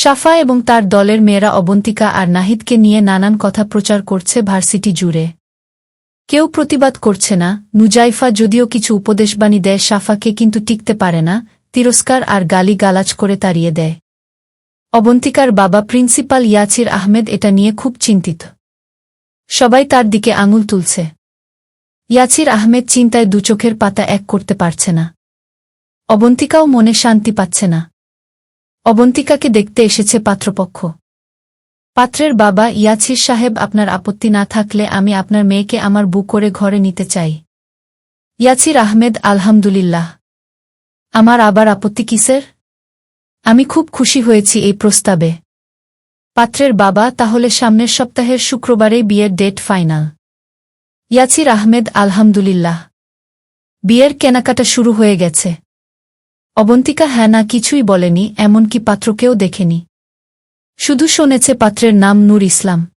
সাফা এবং তার দলের মেয়েরা অবন্তিকা আর নাহিদকে নিয়ে নানান কথা প্রচার করছে ভার্সিটি জুড়ে। কেউ প্রতিবাদ করছে না, নুজাইফা যদিও কিছু উপদেশবাণী দেয় সাফাকে কিন্তু টিকতে পারে না, তিরস্কার আর গালি গালাজ করে তাড়িয়ে দেয়। অবন্তিকার বাবা প্রিন্সিপাল ইয়াছির আহমেদ এটা নিয়ে খুব চিন্তিত। সবাই তার দিকে আঙুল তুলছে। ইয়াছির আহমেদ চিন্তায় দুচোখের পাতা এক করতে পারছে না। অবন্তিকাও মনে শান্তি পাচ্ছে না। অবন্তিকাকে দেখতে এসেছে পাত্রপক্ষ। পাত্রের বাবা ইয়াছির সাহেব, আপনার আপত্তি না থাকলে আমি আপনার মেয়েকে আমার বুক করে ঘরে নিতে চাই। ইয়াছির আহমেদ, আলহামদুলিল্লাহ। আমার আবার আপত্তি কিসের আমি খুব খুশি হয়েছি এই প্রস্তাবে। পাত্রের বাবা, তাহলে সামনের সপ্তাহের শুক্রবারেই বিয়ের ডেট ফাইনাল। ইয়াছির আহমেদ, আলহামদুলিল্লাহ। বিয়ের কেনাকাটা শুরু হয়ে গেছে। অবন্তিকা হ্যাঁ না কিছুই বলেনি, এমনকি পাত্রকেও দেখেনি। শুধু শুনেছে পাত্রের নাম নূর ইসলাম।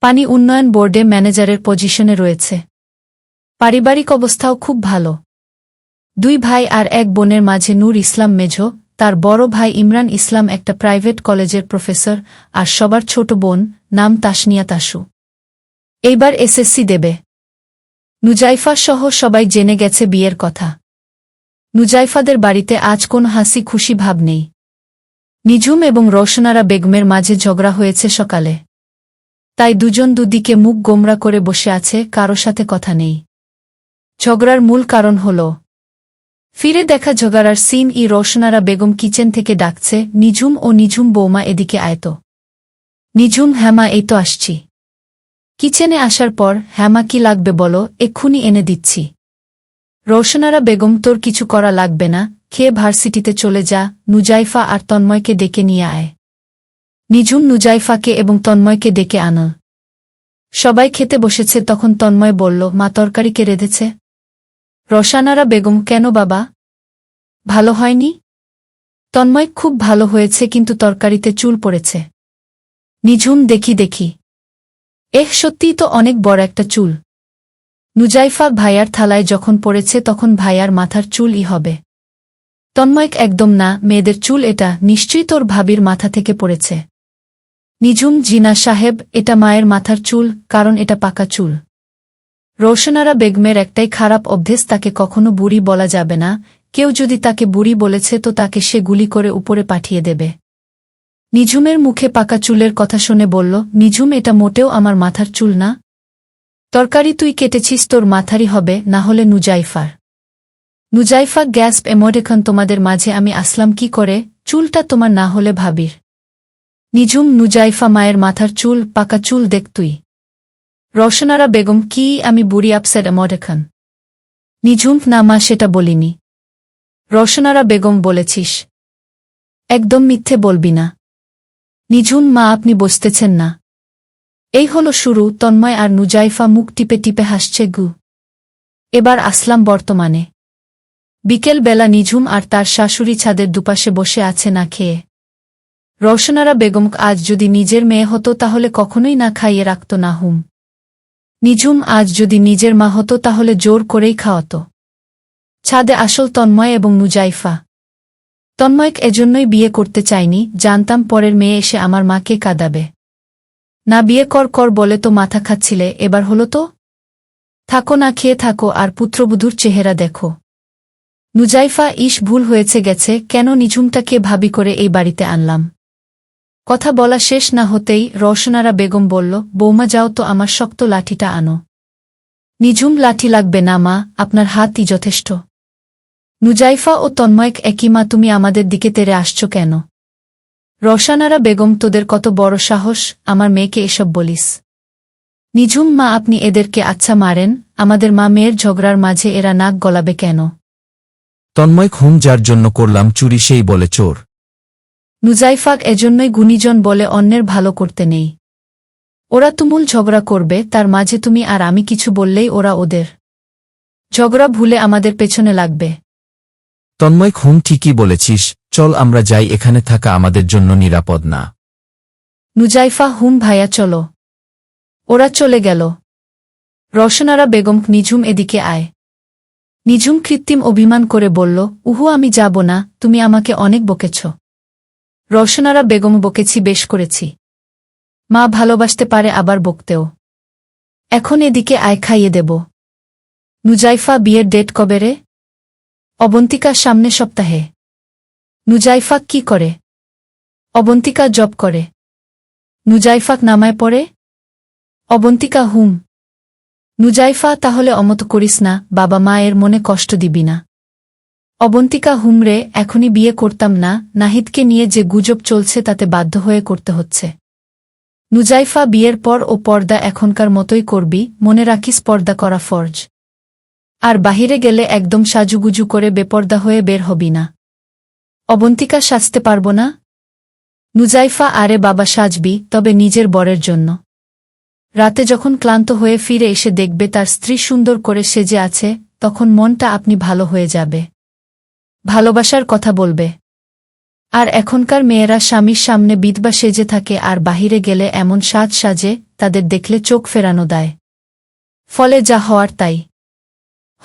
পানি উন্নয়ন বোর্ডে ম্যানেজারের পজিশনে রয়েছে। পারিবারিক অবস্থাও খুব ভালো। দুই ভাই আর এক বোনের মাঝে নূর ইসলাম মেঝো, তার বড় ভাই ইমরান ইসলাম একটা প্রাইভেট কলেজের প্রফেসর আর সবার ছোট বোন নাম তাসনিয়া তাসু। এইবার এসএসসি দেবে। নুজাইফা সহ সবাই জেনে গেছে বিয়ের কথা। নুজাইফাদের বাড়িতে আজ কোন হাসি খুশি ভাব নেই। নিঝুম এবং রোশনারা বেগমের মাঝে ঝগড়া হয়েছে সকালে। তাই দুজন দুদিকে মুখ গোমরা করে বসে আছে, কারও সাথে কথা নেই। ঝগড়ার মূল কারণ হল, ফিরে দেখা ঝগড়ার সিন ই রোশনারা বেগম কিচেন থেকে ডাকছে, নিঝুম ও নিঝুম বৌমা এদিকে আয়ত। নিঝুম, হ্যামা, এই তো আসছি। কিচেনে আসার পর, হ্যামা কি লাগবে বলো, এক্ষুনি এনে দিচ্ছি। রোশনারা বেগম, তোর কিছু করা লাগবে না। খেয়ে ভার্সিটিতে চলে যা। নুজাইফা আর তন্ময়কে ডেকে নিয়ে আয়। নিঝুম নুজাইফাকে এবং তন্ময়কে ডেকে আন। সবাই খেতে বসেছে, তখন তন্ময় বলল, মা তরকারিকে রেঁধেছে? রসানারা বেগম, কেন বাবা? ভালো হয়নি? তন্ময়, খুব ভালো হয়েছে, কিন্তু তরকারিতে চুল পড়েছে। নিঝুম দেখি দেখি। এহ, সত্যিই তো অনেক বড় একটা চুল। নুজাইফা ভাইয়ার থালায় যখন পড়েছে তখন ভাইয়ার মাথার চুলই হবে। তন্ময়ক একদম না, মেয়েদের চুল এটা, নিশ্চয়ই তোর ভাবির মাথা থেকে পড়েছে। নিঝুম জিনা সাহেব, এটা মায়ের মাথার চুল, কারণ এটা পাকা চুল। রোশনারা বেগমের একটাই খারাপ অভ্যেস, তাকে কখনো বুড়ি বলা যাবে না, কেউ যদি তাকে বুড়ি বলেছে তো তাকে সে গুলি করে উপরে পাঠিয়ে দেবে। নিঝুমের মুখে পাকা চুলের কথা শুনে বলল, নিঝুম, এটা মোটেও আমার মাথার চুল না তরকারি তুই কেটেছিস, তোর মাথারই হবে, না হলে নুজাইফার। নুজাইফা গ্যাস এমোডেখন তোমাদের মাঝে আমি আসলাম কি করে? চুলটা তোমার না হলে ভাবির। নিঝুম নুজাইফা মায়ের মাথার চুল, পাকা চুল দেখ তুই। রোশনারা বেগম, কি আমি বুড়ি আপসেট এমোডেখন নিঝুম, না মা, সেটা বলিনি। রোশনারা বেগম বলেছিস। একদম মিথ্যে বলবি না। নিঝুম, মা, আপনি বসতেছেন না। এই হল শুরু, তন্ময় আর নুজাইফা মুখ টিপে টিপে হাসছে গু। এবার আসলাম বর্তমানে। বিকেল বেলা নিঝুম আর তার শাশুড়ি ছাদের দুপাশে বসে আছে না খেয়ে। রওশনারা বেগম, আজ যদি নিজের মেয়ে হতো তাহলে কখনোই না খাইয়ে রাখত না হুম নিঝুম, আজ যদি নিজের মা হতো তাহলে জোর করেই খাওয়াত। ছাদে আসল তন্ময় এবং নুজাইফা। তন্ময়ক এজন্যই বিয়ে করতে চাইনি, জানতাম পরের মেয়ে এসে আমার মাকে কাঁদাবে। না বিয়ে কর কর বলে তো মাথা খাচ্ছিলে, এবার হলো তো? থাকো না, খেয়ে থাকো আর পুত্রবধূর চেহারা দেখো। নুজাইফা, ইস, ভুল হয়েছে গেছে, কেন নিঝুমটাকে ভাবি করে এই বাড়িতে আনলাম? কথা বলা শেষ না হতেই রওশনারা বেগম বলল, বৌমা যাও তো আমার শক্ত লাঠিটা আনো। নিঝুম লাঠি লাগবে না মা, আপনার হাতই যথেষ্ট। নুজাইফা ও তন্ময়ক একই মা, তুমি আমাদের দিকে তেরে আসছ কেন? রসানারা বেগম তোদের কত বড় সাহস আমার মেয়েকে এসব বলিস। নিঝুম মা আপনি এদেরকে আচ্ছা মারেন আমাদের মা মেয়ের ঝগড়ার মাঝে এরা নাক গলাবে কেন? তন্ময় খুন যার জন্য করলাম চুরি সেই বলে চোর। নুজাইফাক এজন্যই গুণীজন বলে অন্যের ভালো করতে নেই। ওরা তুমুল ঝগড়া করবে তার মাঝে তুমি আর আমি কিছু বললেই ওরা ওদের ঝগড়া ভুলে আমাদের পেছনে লাগবে। তন্ময় খুন ঠিকই বলেছিস, চল আমরা যাই এখানে থাকা আমাদের জন্য নিরাপদ না। নুজাইফা হুম ভাইয়া চলো। ওরা চলে গেল। রসনারা বেগম নিঝুম এদিকে আয়। নিঝুম কৃত্রিম অভিমান করে বলল, উহু, আমি যাব না, তুমি আমাকে অনেক বকেছ। রওশনারা বেগম বকেছি বেশ করেছি। মা ভালোবাসতে পারে আবার বকতেও। এখন এদিকে আয়, খাইয়ে দেব। নুজাইফা বিয়ের ডেট কবে রে? অবন্তিকা সামনে সপ্তাহে। নুজাইফাক কি করে? অবন্তিকা জব করে। নুজাইফাক নামায় পড়ে? অবন্তিকা হুম। নুজাইফা, তাহলে অমত করিস না, বাবা মায়ের মনে কষ্ট দিবি না। অবন্তিকা হুমরে এখনই বিয়ে করতাম না, নাহিদকে নিয়ে যে গুজব চলছে তাতে বাধ্য হয়ে করতে হচ্ছে। নুজাইফা বিয়ের পর ও পর্দা এখনকার মতোই করবি, মনে রাখিস পর্দা করা ফরজ। আর বাহিরে গেলে একদম সাজুগুজু করে বেপর্দা হয়ে বের হবি না। অবন্তিকা সাজতে পারব না। নুজাইফা আরে বাবা সাজবি, তবে নিজের বরের জন্য। রাতে যখন ক্লান্ত হয়ে ফিরে এসে দেখবে তার স্ত্রী সুন্দর করে সেজে আছে, তখন মনটা আপনি ভালো হয়ে যাবে। ভালোবাসার কথা বলবে। আর এখনকার মেয়েরা স্বামীর সামনে বিধবা সেজে থাকে আর বাহিরে গেলে এমন সাজ সাজে, তাদের দেখলে চোখ ফেরানো দেয়। ফলে যা হওয়ার তাই।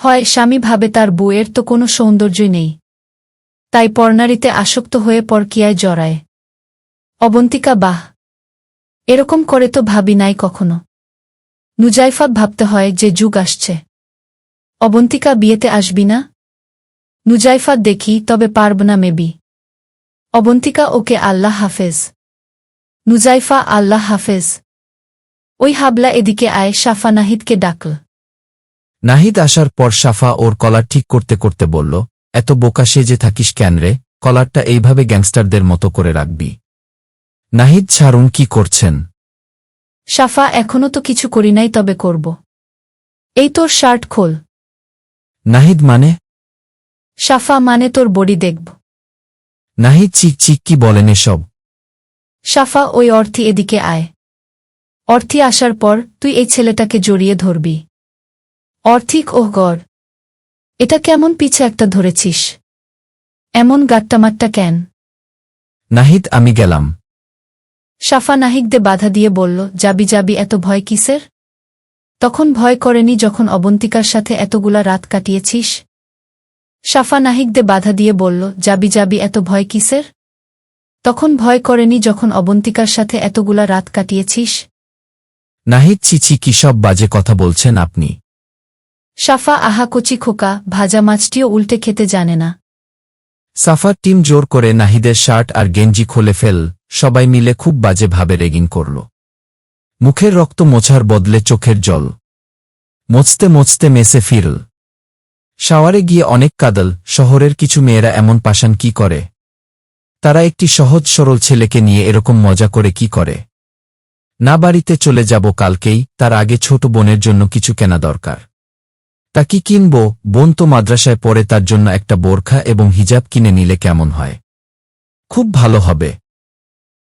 হয় স্বামী ভাবে তার বউয়ের তো কোনো সৌন্দর্যই নেই। তাই পর্নারীতে আসক্ত হয়ে পরকিয়ায় জড়ায়। অবন্তিকা, বাহ! এরকম করে তো ভাবি নাই কখনো। নুজাইফা ভাবতে হয় যে যুগ আসছে। অবন্তিকা, বিয়েতে আসবি না? নুজাইফা, দেখি, তবে পারব না মেবি। অবন্তিকা, ওকে আল্লাহ হাফেজ। নুজাইফা, আল্লাহ হাফেজ। ওই হাবলা এদিকে আয় সাফা নাহিদকে ডাকল। নাহিদ আসার পর সাফা ওর কলার ঠিক করতে করতে বলল এত বোকা সেজে থাকিস কেন রে? কলারটা এইভাবে গ্যাংস্টারদের মতো করে রাখবি। নাহিদ ছাড়ুন কি করছেন? সাফা এখনও তো কিছু করি নাই তবে করব। এই তোর শার্ট খোল। নাহিদ মানে? সাফা মানে তোর বডি দেখব। নাহিদ চিক চিক কি বলেন এসব? সাফা ওই অর্থি এদিকে আয়। অর্থি আসার পর তুই এই ছেলেটাকে জড়িয়ে ধরবি। অর্থিক ওহ গড়। এটা কেমন পিছে একটা ধরেছিস? এমন গাট্টামাট্টা কেন? নাহিদ আমি গেলাম। সাফা নাহিকদে বাধা দিয়ে বলল যাবি যাবি এত ভয় কিসের? তখন ভয় করেনি যখন অবন্তিকার সাথে এতগুলা রাত কাটিয়েছিস? সাফা নাহিকদে বাধা দিয়ে বলল যাবি যাবি এত ভয় কিসের? তখন ভয় করেনি যখন অবন্তিকার সাথে এতগুলা রাত কাটিয়েছিস? নাহিদ চিচি কি সব বাজে কথা বলছেন আপনি। সাফা আহা কচি খোকা, ভাজা মাছটিও উল্টে খেতে জানে না। সাফার টিম জোর করে নাহিদের শার্ট আর গেঞ্জি খুলে ফেল, সবাই মিলে খুব বাজেভাবে রেগিং করল। মুখের রক্ত মোছার বদলে চোখের জল। মুছতে মুছতে মেসে ফিরল শাওয়ারে গিয়ে অনেক কাদল, শহরের কিছু মেয়েরা এমন পাশান কি করে? তারা একটি সহজ সরল ছেলেকে নিয়ে এরকম মজা করে কি করে? না বাড়িতে চলে যাব কালকেই, তার আগে ছোট বোনের জন্য কিছু কেনা দরকার। তা কি কিনব? বোন তো মাদ্রাসায় পড়ে তার জন্য একটা বোরখা এবং হিজাব কিনে নিলে কেমন হয়? খুব ভালো হবে।